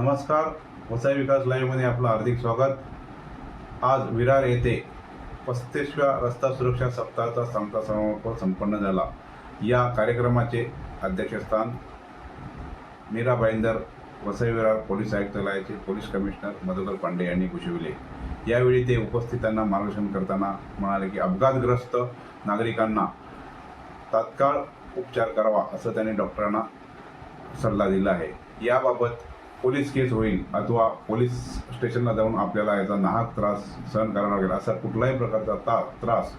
नमस्कार. वसई विकास लाईव्हमध्ये आपलं हार्दिक स्वागत. आज विरार येथे पस्तीसव्या रस्ता सुरक्षा सप्ताहाचा समता समारोप संपन्न झाला. या कार्यक्रमाचे अध्यक्षस्थान मीरा भाईंदर वसई विरार पोलीस आयुक्तालयाचे पोलीस कमिशनर मधुकर पांडे यांनी घोषविले यावेळी ते उपस्थितांना मार्गदर्शन करताना म्हणाले की अपघातग्रस्त नागरिकांना तात्काळ उपचार करावा असं त्यांनी डॉक्टरांना सल्ला दिला आहे. याबाबत पोलीस केस होईल अथवा पोलीस स्टेशनला जाऊन आपल्याला याचा नाहक त्रास सहन करावा लागेल असा कुठलाही प्रकारचा ता त्रास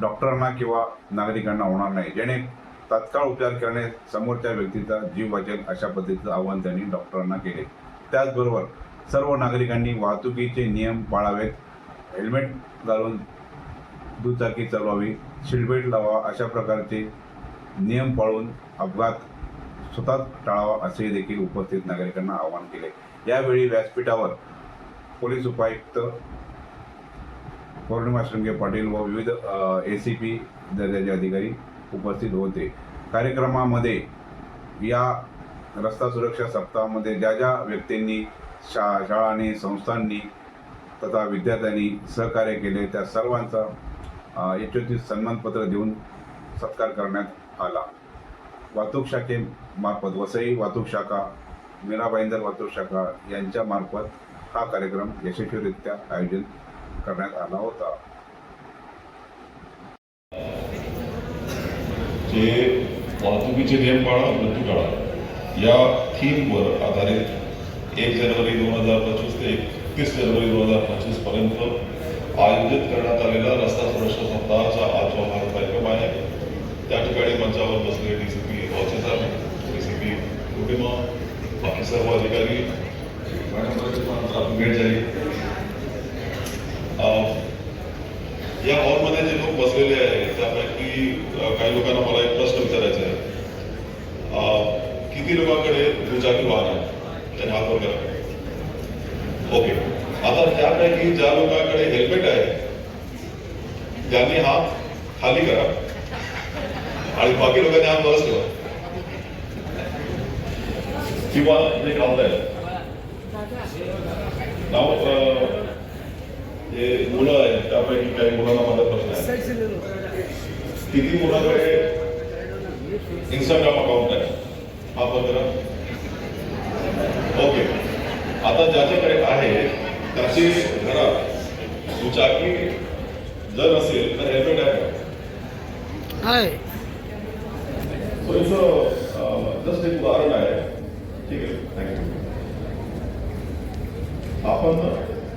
डॉक्टरांना किंवा नागरिकांना होणार नाही. जेणे तात्काळ उपचार करणे समोरच्या व्यक्तीचा जीव वाचेल अशा पद्धतीचं आवाहन त्यांनी डॉक्टरांना केले. त्याचबरोबर सर्व नागरिकांनी वाहतुकीचे नियम पाळावेत. हेल्मेट घालून दुचाकी चालवावी सीटबेल्ट लावा अशा प्रकारचे नियम पाळून अपघात स्वतः टाळावा असे देखील उपस्थित नागरिकांना आवाहन केले. यावेळी व्यासपीठावर पोलीस उपायुक्त पौर्णिमा शृंगे पाटील व विविध ए सी पी दर्जाचे अधिकारी उपस्थित होते. कार्यक्रमामध्ये या रस्ता सुरक्षा सप्ताहामध्ये ज्या ज्या व्यक्तींनी शा शाळांनी संस्थांनी तथा विद्यार्थ्यांनी सहकार्य केले त्या सर्वांचा अ, सन्मानपत्र देऊन सत्कार करण्यात आला. वाहतूक शाखेमार्फत वसई वाहतूक शाखा मीरा भाईंदर वाहतूक शाखा यांच्या मार्फत हा कार्यक्रम यशस्वीरित्या आयोजन करण्यात आला होता. जे वाहतुकीचे नियम पाळा मृत्यू टाळा. या थीमवर आधारित एक जानेवारी दोन हजार पंचवीस ते एकतीस जानेवारी दोन हजार पंचवीसपर्यंत आयोजित करण्यात आलेला रस्ता सुरक्षा सप्ताहाचा आजचा हा कार्यक्रम आहे त्या ठिकाणी मंचावर बसले डी सी कुटुंब बाकी सर्व अधिकारी भेट झाली. या हॉलमध्ये जे लोक बसलेले आहेत त्यापैकी काही लोकांना मला एक प्रश्न विचारायचा आहे. किती लोकांकडे दुचाकी वाहन आहे त्यांनी हात वर करा ओके. आता त्यापैकी ज्या लोकांकडे हेल्मेट आहे त्यांनी हात खाली करा. आणि बाकी लोकांनी हात वरच ठेवा. किंवा जे घालताय नाव जे मुलं आहेत त्यापैकी काही मुलांना माझा प्रश्न आहे. किती मुलाकडे इंस्टाग्राम अकाउंट आहे? हा पंधरा ओके. आता ज्याच्याकडे आहे त्याची घरात दुचाकी जर असेल तर हेल्मेट आहे जस्ट एक उदाहरण आहे. आपण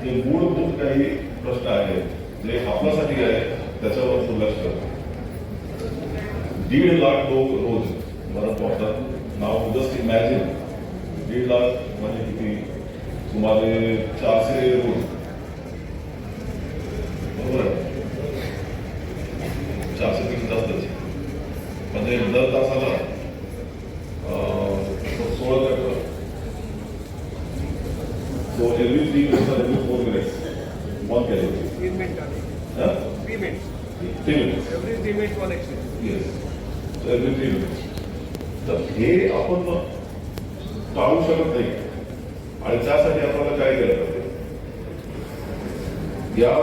जे मूलभूत काही प्रश्न आहेत जे आपल्यासाठी आहे त्याच्यावर दुर्लक्ष करतो. दीड लाख लोक रोज मरण वाटतात नाव जस्ट इमॅजिन दीड लाख म्हणजे किती? सुमारे चारशे रोज. बरोबर चारशे पेक्षा जास्तच म्हणजे दर तासाला अं, सोळा tractor So every minutes, Huh? Three minutes. Every three minutes one accident Yes. So every three minutes. तर हे आपण टाळू शकत नाही आणि त्यासाठी आपल्याला काय केलं पाहिजे या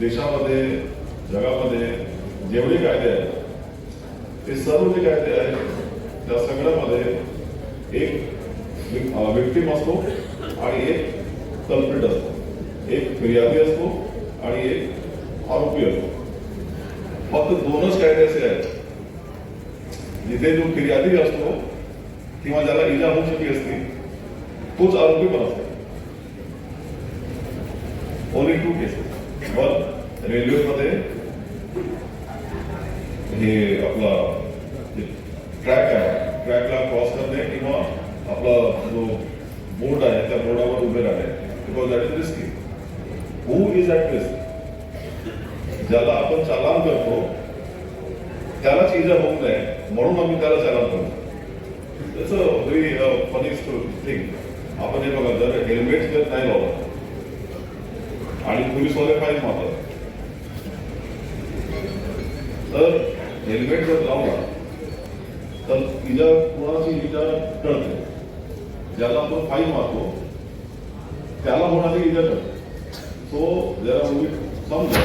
देशामध्ये जगामध्ये जेवढे कायदे आहेत ते सर्व जे कायदे आहेत त्या सगळ्यामध्ये एक विक्टीम असतो आणि एक कल्प्रिट असतो. एक फिर्यादी असतो आणि एक आरोपी असतो. फक्त दोनच कायदे असे आहेत. जिथे जो फिर्यादी असतो किंवा ज्याला इजा होऊ शकली असती तोच आरोपी पण असतो. ओनली टू केसेस वन रेल्वेमध्ये हे आपला ट्रॅक आहे ट्रॅकला क्रॉस करणे किंवा आपला जो बोर्ड आहे त्या बोर्डावर उभे राहणे. Because that is risky. Who is at risk ज्याला आपण चालान करतो त्यालाच इजा होऊ नये म्हणून आम्ही त्याला चालान करतो. त्याच व्हेरी फनी थिंग आपण हे बघा जर हेल्मेट जर नाही लावला आणि पोलीसवाले फाईन मारतात. तर हेल्मेट जर लावला तर इजा कोणाची इजा टळते ज्याला आपण फाईन मारतो त्याला होणारी इजा करतो सो जरा मी समजा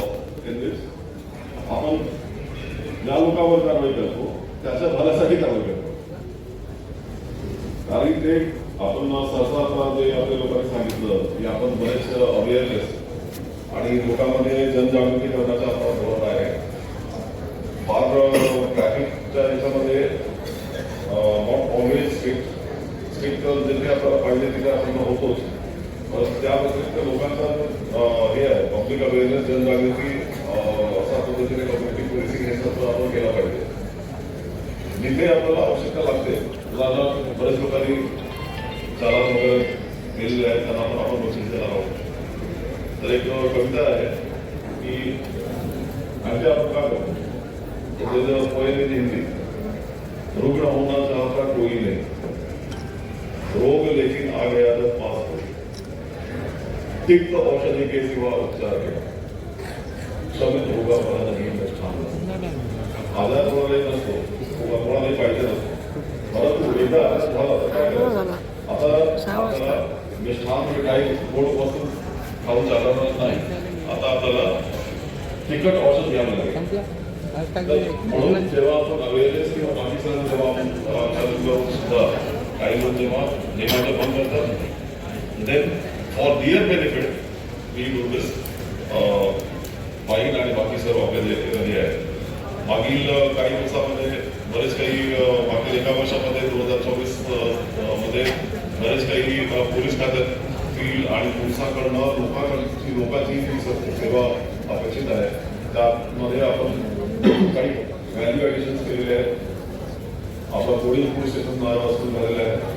इन दिस आपण ज्या लोकांवर कारवाई करतो त्याच्या भल्यासाठी कारवाई करतो. कारण ते आपण सहसा जे आपल्या लोकांनी सांगितलं की आपण बरेच अवेअरनेस आणि लोकांमध्ये जनजागृती करण्याचा आपला धोरण आहे. फार ट्रॅफिकच्या याच्यामध्ये नॉट ऑलवेज स्ट्रिक्ट स्ट्रिक्ट जिथे आपल्याला पाहिजे तिथे आपण होतोच. त्या लोकांचा हे आहे पब्लिक अवेअरनेस जनजागृती अशा पद्धतीने कम्युनिटी पोलिसिंग हे। आपण केलं पाहिजे जिथे आपल्याला आवश्यकता लागते उदाहरणार्थ बरेच लोकांनी चालत वगैरे केलेले आहेत त्यांना पण आपण बक्षीस देणार आहोत तर एक कविता आहे की आणखी आपण काय करतो हिंदी रुग्ण होना चाहता कोई नहीं। रोग लेकिन आ गया तो पास हो तिक्त औषधि के सिवा उपचार के क्षमित होगा बरा नहीं. आजार कोणालाही नसतो किंवा कोणालाही पाहिजे नसतो. परंतु करायचं? आता आपल्याला मिष्ठान मिठाई गोड वस्तू खाऊन चालणार नाही. आता आपल्याला तिखट औषध घ्यावं लागेल. म्हणून जेव्हा आपण अवेअरनेस किंवा बाकी सण जेव्हा आपण सुद्धा काही लोक जेव्हा नेमाचं बंद करतात देन फॉर दिअर बेनिफिट मी डू दिस आणि बाकी सर्व आपले जे आहे. मागील uh, काही दिवसामध्ये बरेच काही uh, मागील एका वर्षामध्ये दोन हजार चोवीस uh, मध्ये बरेच काही अ, पोलीस खात्यातील आणि पोलिसांकडनं लोकांची लोकांची सेवा अपेक्षित आहे. त्यामध्ये आपण काही व्हॅल्यू ॲडिशन केलेले आहेत. आपला पुढील पोलीस स्टेशन सुरू झालेलं आहे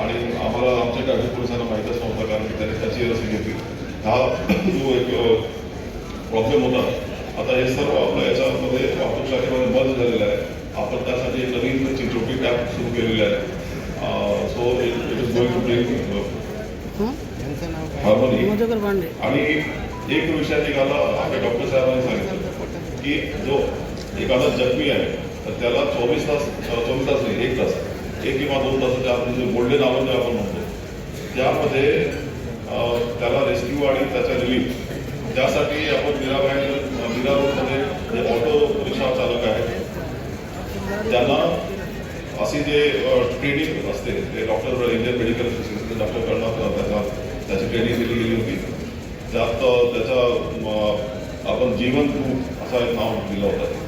आणि आम्हाला आमच्या ट्रॅफिक पोलिसांना माहीतच नव्हतं कारण की त्यांनी त्याची रसी घेतली. हा जो एक प्रॉब्लेम होता आता हे सर्व आपल्या याच्यामध्ये वाहतूक शाखेमध्ये बंद झालेलं आहे. आपण त्यासाठी एक नवीन चिंचोटी टॅब सुरू केलेली आहे. So it is going to bring harmony आणि एक विषय निघाला आपल्या डॉक्टर साहेबांनी सांगितलं की जो एखादा जखमी आहे तर त्याला चोवीस तास चोवीस तास नाही एक तास. एक किंवा दोन तासाच्या आत जे गोल्डन आवर जे आपण म्हणतो. त्यामध्ये त्याला रेस्क्यू आणि त्याचा रिलीफ त्यासाठी आपण मीराबाई मीरा रोडमध्ये जे ऑटो रिक्षा चालक आहेत त्यांना अशी जे ट्रेनिंग असते ते डॉक्टर इंडियन मेडिकल डॉक्टर डॉक्टरकडनं त्याचा त्याची ट्रेनिंग दिली गेली होती. त्यात त्याचा आपण जीवन असा एक नाव दिलं होतं.